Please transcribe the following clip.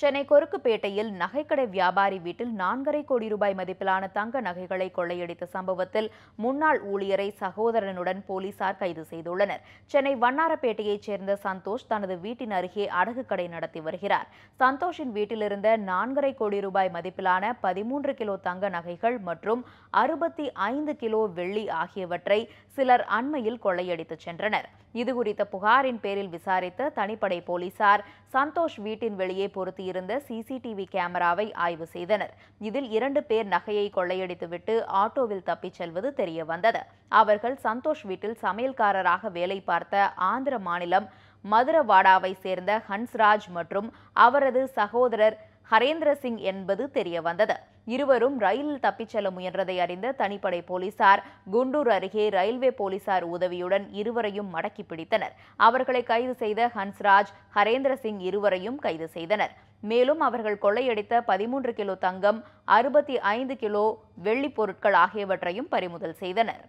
சென்னை கொருக்குப்பேட்டையில் நகைக்கடை வியாபாரி வீட்டில் நான்கரை கோடி ரூபாய் மதிப்பிலான தங்க நகைகளை கொள்ளையடித்த சம்பவத்தில் முன்னாள் ஊழியரை சகோதரனுடன் போலீசார் கைது செய்துள்ளனர். சென்னை வண்ணாரப்பேட்டையைச் சேர்ந்த சந்தோஷ் தனது வீட்டின் அருகே அடகு கடை நடத்தி வருகிறார். சந்தோஷின் வீட்டிலிருந்த நான்கரை கோடி ரூபாய் மதிப்பிலான பதிமூன்று கிலோ தங்க நகைகள் மற்றும் அறுபத்தி ஐந்து கிலோ வெள்ளி ஆகியவற்றை சிலர் அண்மையில் கொள்ளையடித்துச் சென்றனர். இதுகுறித்த புகாரின் பேரில் விசாரித்த தனிப்படை போலீசார் சந்தோஷ் வீட்டின் வெளியே பொருத்திய இருந்த சிசிடிவி கேமராவை ஆய்வு செய்தனர். இதில் இரண்டு பேர் நகையை கொள்ளையடித்துவிட்டு ஆட்டோவில் தப்பிச் செல்வது தெரிய வந்தது அவர்கள் சந்தோஷ் வீட்டில் சமையல்காரராக வேலை பார்த்த ஆந்திர மாநிலம் மதுரவாடாவை சேர்ந்த ஹன்ஸ்ராஜ் மற்றும் அவரது சகோதரர் ஹரேந்திர சிங் என்பது தெரிய வந்தது இருவரும் ரயிலில் தப்பிச் செல்ல முயன்றதை அறிந்த தனிப்படை போலீசார் குண்டூர் அருகே ரயில்வே போலீசார் உதவியுடன் இருவரையும் மடக்கி பிடித்தனர். அவர்களை கைது செய்த ஹன்ஸ்ராஜ் ஹரேந்திர சிங் இருவரையும் கைது செய்தனர். மேலும் அவர்கள் கொள்ளையடித்த பதிமூன்று கிலோ தங்கம் அறுபத்தி ஐந்து கிலோ வெள்ளிப் பொருட்கள் ஆகியவற்றையும் பறிமுதல் செய்தனர்.